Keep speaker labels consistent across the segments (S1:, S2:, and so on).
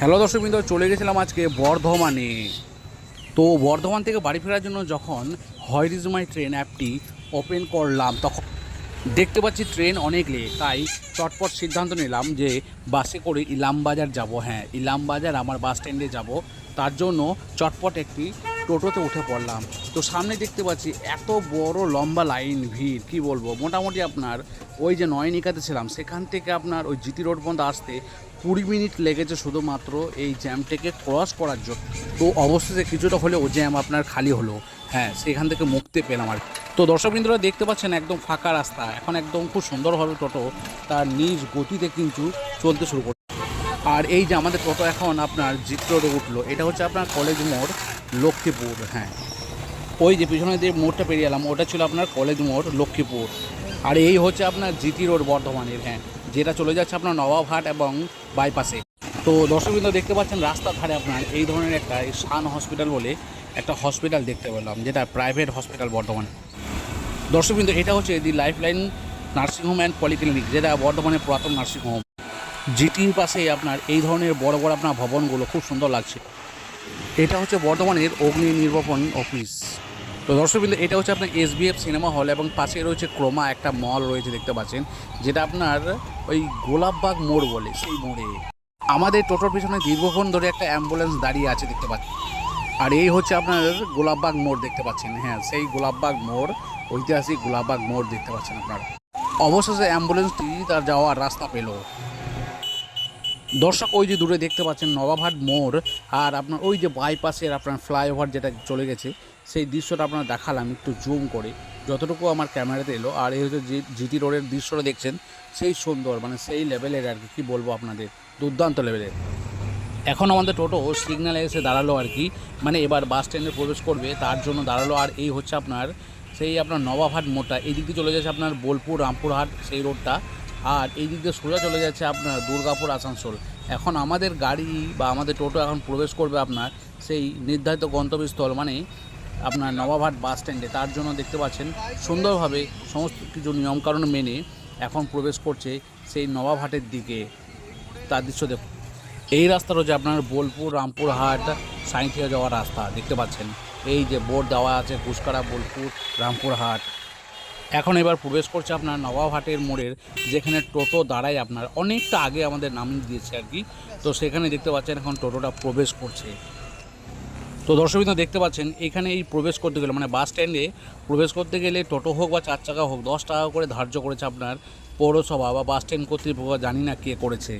S1: Hello দর্শকবৃন্দ চলে গেছিলাম আজকে বর্ধমানে। তো বর্ধমান থেকে বাড়ি ফেরার জন্য যখন হয় ইজ মাই ট্রেন অ্যাপটি ওপেন করলাম, তখন দেখতে পাচ্ছি ট্রেন অনেক লেট তাই চটপট সিদ্ধান্ত নিলাম যে বাসে করে ইলামবাজার যাব। হ্যাঁ ইলামবাজার আমার বাস স্ট্যান্ডে যাব। তার জন্য চটপট একটি টোটোতে উঠে পড়লাম। তো সামনে দেখতে পাচ্ছি এত বড় লম্বা লাইন ভিড়, কি বলব? মোটামুটি আপনার ওই যে নয়নিকাতে ছিলাম, সেখান থেকে আপনার ওই জিটি রোড পর্যন্ত আসতে কুড়ি মিনিট লেগেছে শুধুমাত্র এই জ্যামটাকে ক্রস করার জন্য। তো অবশেষে কিছুটা হলেও জ্যাম আপনার খালি হলো। হ্যাঁ সেখান থেকে মুক্তি পেলাম আর। তো দর্শকবৃন্দরা দেখতে পাচ্ছেন একদম ফাঁকা রাস্তা। এখন একদম খুব সুন্দরভাবে টোটো তার নিজ গতিতে কিন্তু চলতে শুরু করে আর এই যে আমাদের টোটো এখন আপনার জিট রোডে উঠল, এটা হচ্ছে আপনার কলেজ মোড়, লক্ষ্মীপুর হ্যাঁ। ওই যে পিছনে যে মোড়টা পেরিয়ে এলাম, ওটা ছিল আপনার কলেজ মোড়, লক্ষ্মীপুর। আর এই হচ্ছে আপনার জিটি রোড বর্ধমানের হ্যাঁ। যেটা চলে যাচ্ছে আপনার নবাবহাট এবং বাইপাসে। তো দর্শকবৃন্দ দেখতে পাচ্ছেন রাস্তার ধারে আপনার এই ধরনের একটা শান হসপিটাল বলে একটা হসপিটাল দেখতে পেলাম, যেটা প্রাইভেট হসপিটাল বর্ধমান। দর্শকবৃন্দ, এটা হচ্ছে the life line nursing home and polyclinic, যেটা বর্ধমানের পুরাতন নার্সিংহোম জিটির পাশে আপনার এই ধরনের বড় বড় আপনার ভবনগুলো খুব সুন্দর লাগছে। এটা হচ্ছে বর্ধমানের অগ্নি নির্বাপন অফিস। তো দর্শকবৃন্দ এটা হচ্ছে আপনার এসবিএফ সিনেমা হল এবং পাশে রয়েছে ক্রোমা একটা মল রয়েছে দেখতে পাচ্ছেন, যেটা আপনার ওই গোলাপবাগ মোড় বলে, সেই মোড়ে। আমাদের টোটোর পিছনে দীর্ঘক্ষণ ধরে একটা অ্যাম্বুলেন্স দাঁড়িয়ে আছে দেখতে পাচ্ছেন। আর এই হচ্ছে আপনার গোলাপবাগ মোড় দেখতে পাচ্ছেন হ্যাঁ সেই গোলাপবাগ মোড়, ঐতিহাসিক গোলাপবাগ মোড় দেখতে পাচ্ছেন আপনারা। অবশেষে অ্যাম্বুলেন্সটি তার যাওয়ার রাস্তা পেল। দর্শক, ওই যে দূরে দেখতে পাচ্ছেন নবাবহাট মোড়, আর আপনার ওই যে বাইপাসের আপনার ফ্লাইওভার যেটা চলে গেছে, সেই দৃশ্যটা আপনার দেখালাম, একটু জুম করে। যতটুকু আমার ক্যামেরাতে এলো, আর এই হচ্ছে জিটি রোডের দৃশ্যটা দেখছেন, সেই সুন্দর মানে সেই লেভেলের আর কি বলব আপনাদের, দুর্দান্ত লেভেলের এখন আমাদের টোটো সিগন্যালে এসে দাঁড়াল আর কি মানে এবার বাস স্ট্যান্ডে প্রবেশ করবে, তার জন্য দাঁড়াল, আর এই হচ্ছে আপনার, সেই আপনার নবাবহাট মোড়টা এই দিক দিয়ে চলে যাচ্ছে আপনার বোলপুর, রামপুরহাট, সেই রোডটা আর এই দিক দিয়ে সোজা চলে যাচ্ছে আপনার দুর্গাপুর, আসানসোল। এখন আমাদের গাড়ি বা আমাদের টোটো এখন প্রবেশ করবে আপনার সেই নির্ধারিত গন্তব্যস্থল মানে আপনার নবাবহাট বাস স্ট্যান্ডে। তার জন্য দেখতে পাচ্ছেন, সুন্দরভাবে সমস্ত কিছু নিয়মকানুন মেনে এখন প্রবেশ করছে সেই নবাবহাটের দিকে। তার দৃশ্য দেখুন। এই রাস্তা রয়েছে আপনার বোলপুর, রামপুরহাট, সাঁইথিয়া যাওয়ার রাস্তা। দেখতে পাচ্ছেন, এই যে বোর্ড দেওয়া আছে, ঘুষকারা বোলপুর, রামপুরহাট। এখন এবার প্রবেশ করছে আপনার নবাবহাটের মোড়ের, যেখানে টোটো দাঁড়ায় আপনার। অনেকটা আগে আমাদের নাম দিয়েছে আর কি। তো সেখানে দেখতে পাচ্ছেন এখন টোটোটা প্রবেশ করছে। তো দর্শকবৃন্দ দেখতে পাচ্ছেন, এখানে এই প্রবেশ করতে গেলে মানে বাস স্ট্যান্ডে প্রবেশ করতে গেলে টোটো হোক বা চার চাকা হোক, দশ টাকা করে ধার্য করেছে আপনার পৌরসভা বা বাস স্ট্যান্ড কর্তৃপক্ষ, জানি না কে করেছে।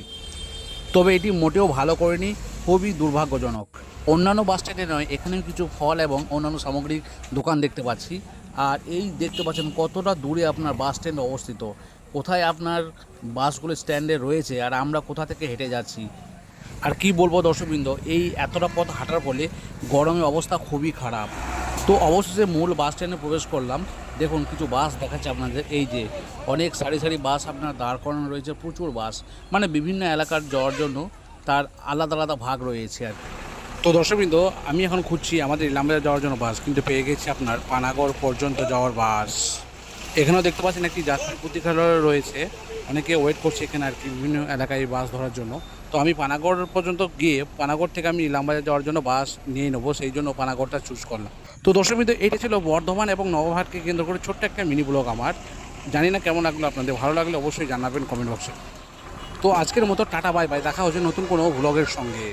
S1: তবে এটি মোটেও ভালো করেনি, খুবই দুর্ভাগ্যজনক। অন্যান্য বাস স্ট্যান্ডে নয়, এখানেও কিছু ফল এবং অন্যান্য সামগ্রিক দোকান দেখতে পাচ্ছি। আর এই দেখতে পাচ্ছেন কতটা দূরে আপনার বাস স্ট্যান্ড অবস্থিত। কোথায় আপনার বাসগুলো স্ট্যান্ডে রয়েছে আর আমরা কোথা থেকে হেঁটে যাচ্ছি? আর কি বলব দর্শকবৃন্দ, এই এতটা পথ হাঁটার ফলে গরমে অবস্থা খুবই খারাপ। তো অবশেষে মূল বাস স্ট্যান্ডে প্রবেশ করলাম। দেখুন কিছু বাস দেখাচ্ছে আপনাদের, এই যে অনেক সারি সারি বাস আপনার দাঁড় করানো রয়েছে, প্রচুর বাস। মানে বিভিন্ন এলাকার যাওয়ার জন্য তার আলাদা আলাদা ভাগ রয়েছে আর কি। তো দর্শকবৃন্দ, আমি এখন খুঁজছি আমাদের ইলামবাজার যাওয়ার জন্য বাস, কিন্তু পেয়ে গেছি আপনার পানাগড় পর্যন্ত যাওয়ার বাস। এখানেও দেখতে পাচ্ছেন একটি যাত্রী প্রতীক্ষালয় রয়েছে। অনেকে ওয়েট করছে এখানে আর কি, বিভিন্ন এলাকায় বাস ধরার জন্য। তো আমি পানাগড় পর্যন্ত গিয়ে, পানাগড় থেকে আমি ইলামবাজার যাওয়ার জন্য বাস নিয়ে নেব, সেই জন্য পানাগড়টা চুজ করলাম। তো দর্শকবৃন্দ, এটা ছিল বর্ধমান এবং নবহাটকে কেন্দ্র করে ছোট্ট একটা মিনি ব্লগ আমার। জানি না কেমন লাগল আপনাদের, ভালো লাগলে অবশ্যই জানাবেন কমেন্ট বক্সে তো আজকের মতো টাটা বাই বাই দেখা হচ্ছে নতুন কোনো ব্লগের সঙ্গে।